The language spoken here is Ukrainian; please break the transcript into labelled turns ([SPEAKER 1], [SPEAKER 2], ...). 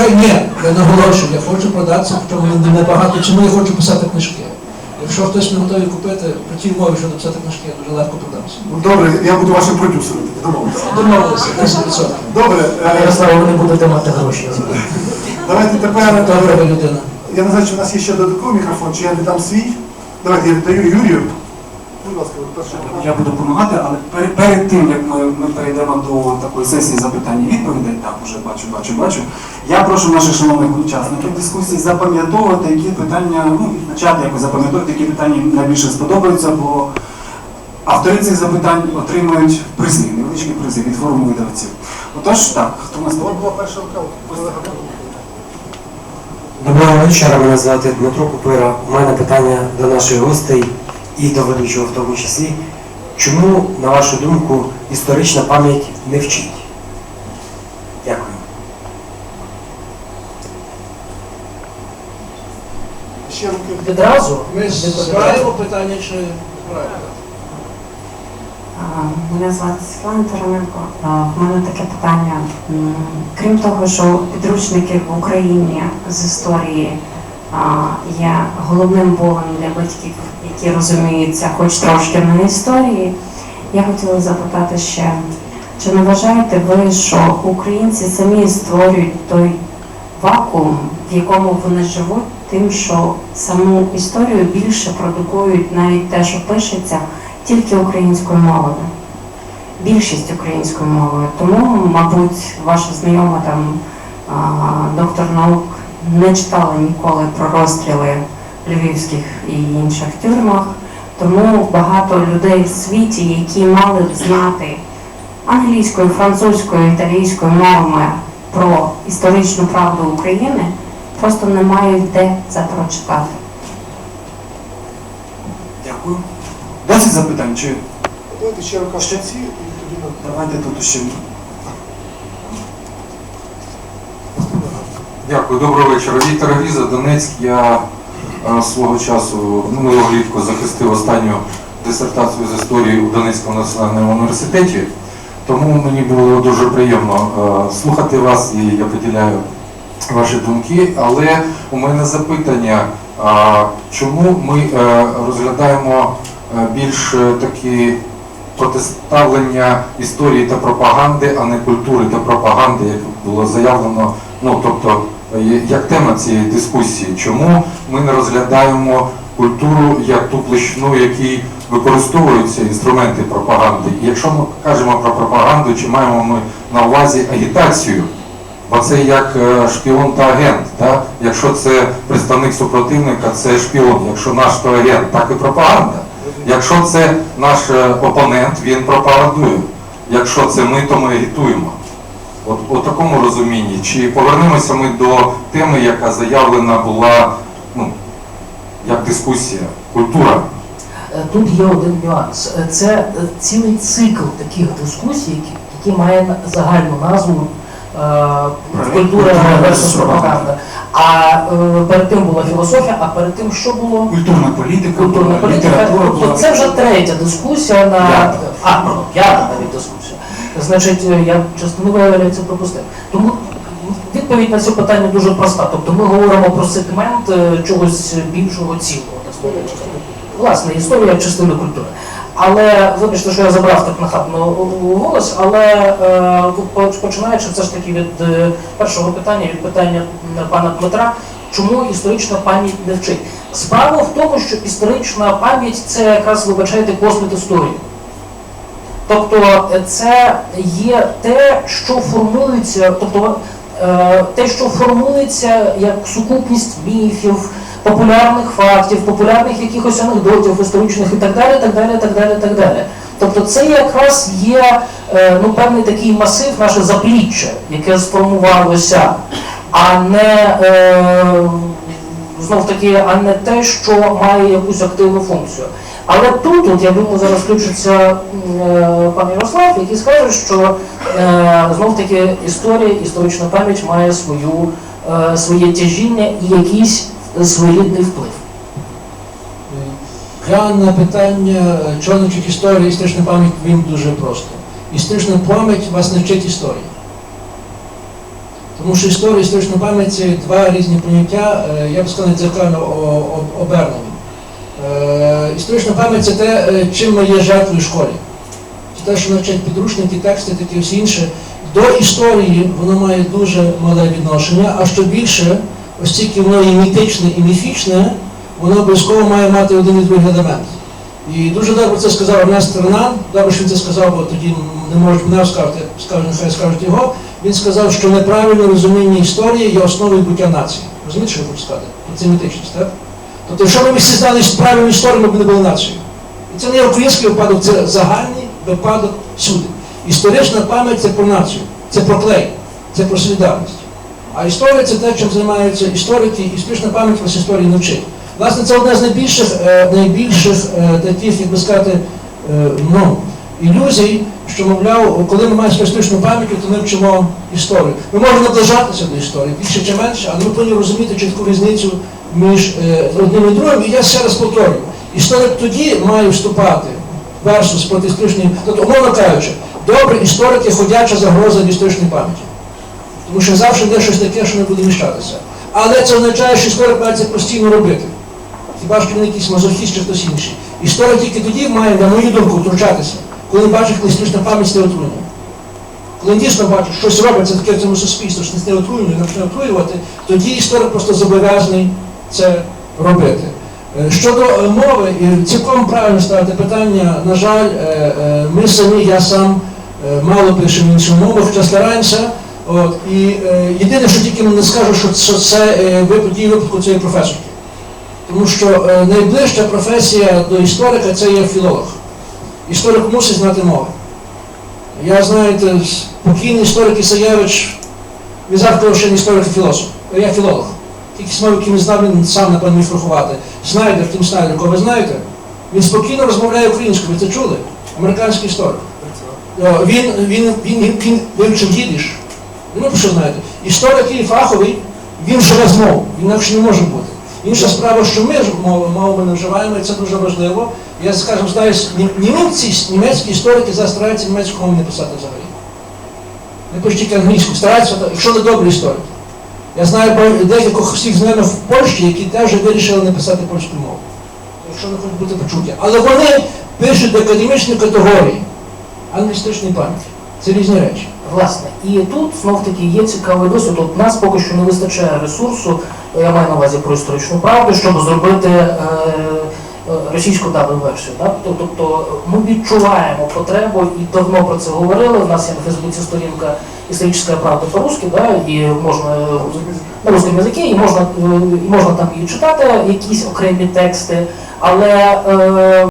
[SPEAKER 1] Хай ні, я наголошую, я хочу продатися, причому не небагато, чому я хочу писати книжки. Якщо хтось не готовий купити, при тій умові, що написати книжки, я дуже легко продамся.
[SPEAKER 2] Ну, Добре, я буду вашим продюсером, тоді домовилися.
[SPEAKER 1] Домовилися, 10%.
[SPEAKER 2] Добре, е,
[SPEAKER 3] Ярослава, ви не будете мати гроші.
[SPEAKER 2] давайте тепер.
[SPEAKER 1] Добра ви
[SPEAKER 2] е,
[SPEAKER 1] людина.
[SPEAKER 2] Я не знаю, чи в нас є ще додатковий мікрофон, чи я не дам свій. Давайте я віддаю Юрію. Ласка, ви перший.
[SPEAKER 4] Я буду допомагати, але перед, перед тим, як ми, ми перейдемо до такої сесії запитань і відповідей, так, уже бачу, бачу, бачу. Я прошу наших шановних учасників дискусії запам'ятовувати, які питання, ну, відзначати якось запам'ятовувати, які питання найбільше сподобаються, бо автори цих запитань отримують призи, невеличкі призи від форуму видавців. Отож, так, хто у нас
[SPEAKER 2] була перша рука.
[SPEAKER 3] Доброго вечора, мене звати Дмитро Купира. У мене питання до наших гостей і до ведучого в тому числі. Чому, на вашу думку, історична пам'ять не вчить? Дякую.
[SPEAKER 2] Ще руки.
[SPEAKER 1] Відразу ми збираємо питання чи правильно?
[SPEAKER 5] Мене звати Світлана Тараненко. В мене таке питання. Крім того, що підручники в Україні з історії є головним болем для батьків, які розуміються хоч трошки на історії, я хотіла запитати ще, чи не вважаєте ви, що українці самі створюють той вакуум, в якому вони живуть, тим, що саму історію більше продукують навіть те, що пишеться, тільки українською мовою. Більшість українською мовою. Тому, мабуть, ваша знайома там доктор наук не читала ніколи про розстріли в львівських і інших тюрмах. Тому багато людей в світі, які мали б знати англійською, французькою, італійською мовами про історичну правду України, просто не мають де це прочитати.
[SPEAKER 4] Дякую. Досить запитань, чи
[SPEAKER 2] Давайте ще рука в і тоді
[SPEAKER 4] давайте тут ще.
[SPEAKER 6] Дякую, доброго вечора. Віктор Гріза, Донецьк. Я е, свого часу минулого влітку захистив останню дисертацію з історії у Донецькому національному університеті. Тому мені було дуже приємно е, слухати вас і я поділяю ваші думки. Але у мене запитання, чому ми е, розглядаємо більш такі протиставлення історії та пропаганди, а не культури та пропаганди, як було заявлено. Ну тобто, як тема цієї дискусії, чому ми не розглядаємо культуру як ту площину, якій використовуються інструменти пропаганди? І якщо ми кажемо про пропаганду, чи маємо ми на увазі агітацію? Бо це як е, шпіон та агент. Да? Якщо це представник супротивника, це шпіон. Якщо наш то агент, так і пропаганда. Якщо це наш е, опонент, він пропагандує. Якщо це ми, то ми агітуємо. От у такому розумінні. Чи повернемося ми до теми, яка заявлена була ну, як дискусія, культура?
[SPEAKER 7] Е, Тут є один нюанс. Е, Це е, цілий цикл таких дискусій, які, які має загальну назву е, культура versus пропаганда. А е, перед тим була філософія, а перед тим що було?
[SPEAKER 4] Культурна політика,
[SPEAKER 7] Культурна політика.
[SPEAKER 4] література
[SPEAKER 7] Тобто це вже третя дискусія на а, п'ята навіть дискусія. Значить, е, я частину виявляється пропустив. Тому відповідь на це питання дуже проста. Тобто ми говоримо про сегмент е, чогось більшого цілого. так сказати. Власне, історія як частина культури. Але вибачте, що я забрав так нахабно голос, але е, починаючи все ж таки від е, першого питання, від питання пана Дмитра, чому історична пам'ять не вчить? Справа в тому, що історична пам'ять це якраз вибачайте космет історії. Тобто е, це є те, що формується, тобто е, те, що формується як сукупність міфів, популярних фактів, популярних якихось анекдотів історичних і так далі, так далі, так далі, так далі. Тобто це якраз є е, ну, певний такий масив, наше запліччя, яке сформувалося, а не знов таки, а не те, що має якусь активну функцію. Але тут, от, я думаю, зараз включиться е, пан Ярослав, який скаже, що е, знов таки історія, історична пам'ять має свою, е, своє тяжіння і якийсь своєрідний вплив.
[SPEAKER 1] Я на питання, чого не вчить історії, історична пам'ять, він дуже просто. Історична пам'ять вас не вчить історії. Тому що історія і історична пам'ять це два різні поняття, е, я б сказав, дзеркально обернені. Е, Історична пам'ять це те, е, чим ми є жертвою школі. Це те, що навчать підручники, тексти, таке все інше. До історії воно має дуже мале відношення, а що більше, оскільки воно є мітичне і міфічне, воно обов'язково має мати один і другий елемент. І дуже добре це сказав Ернест Ренан, добре, що він це сказав, бо тоді не можуть мене сказати, скажуть, нехай скажуть його. Він сказав, що неправильне розуміння історії є основою буття нації. Розумієте, що я хочу сказати? Це мітичність, так? Тобто, якщо ми всі знали правильну історію, ми б не були нацією. І це не український випадок, це загальний випадок всюди. Історична пам'ять це про націю, це про клей, це про солідарність. А історія це те, чим займаються історики, і історична пам'ять вас історії не вчить. Власне, це одна з найбільших, е, найбільших е, таких, як би сказати, ну, ілюзій, що, мовляв, коли ми маємо історичну пам'ять, то ми вчимо історію. Ми можемо наближатися до історії, більше чи менше, але ми повинні розуміти чітку різницю між е, одним і другим. І я ще раз повторюю, історик тоді має вступати версус проти історичної, тобто, умовно кажучи, добрі історики ходяча загроза для історичної пам'яті. Тому що завжди йде щось таке, що не буде міщатися. Але це означає, що історик має це постійно робити. Хіба що він якийсь мазохіст чи хтось інший. Історик тільки тоді має, на мою думку, втручатися, коли бачить, коли історична пам'ять стає отруєння. Коли дійсно бачить, що щось робиться таке в цьому суспільстві, що не стає отруєння, не почне отруювати, тоді історик просто зобов'язаний це робити. Е, Щодо е, мови, цілком правильно ставити питання, на жаль, е, ми самі, я сам мало пишемо іншу мову, хоча стараємося. От, і єдине, що тільки не скажу, що, що це ви події випадку цієї професорки. Тому що найближча професія до історика це є філолог. Історик мусить знати мови. Я знаєте, покійний історик Ісаєвич, він завжди ще не історик-філософ, Я філолог. Тільки мови, які не знав, він сам напевно міг рахувати. Снайдер, Тім Снайдер, кого ви знаєте? Він спокійно розмовляє українською, ви це чули? Американський історик. Е, Він, він, він, він, вивчив їдиш. Ну, ви що знаєте, історик, який фаховий, він живе з інакше не може бути. Інша справа, що ми мови, не вживаємо, і це дуже важливо. Я, скажімо, знаю, німці, німецькі історики зараз стараються німецьку мову не писати взагалі. Не пишуть тільки англійську, стараються, якщо не добрі історики. Я знаю про декількох всіх знайомих в Польщі, які теж вирішили написати польську мову. Якщо не хочуть бути почуті. Але вони пишуть до академічної категорії англістичної пам'яті. Це різні речі.
[SPEAKER 7] Власне, і тут знов таки є цікавий досвід. От нас поки що не вистачає ресурсу, я маю на увазі про історичну правду, щоб зробити е, російську дану версію. Да? Тобто- ми відчуваємо потребу і давно про це говорили. У нас є на Фейсбуці сторінка історична правда по-русски, да? і можна е, на русском язикі, і можна, е, і можна там її читати, якісь окремі тексти. Але е,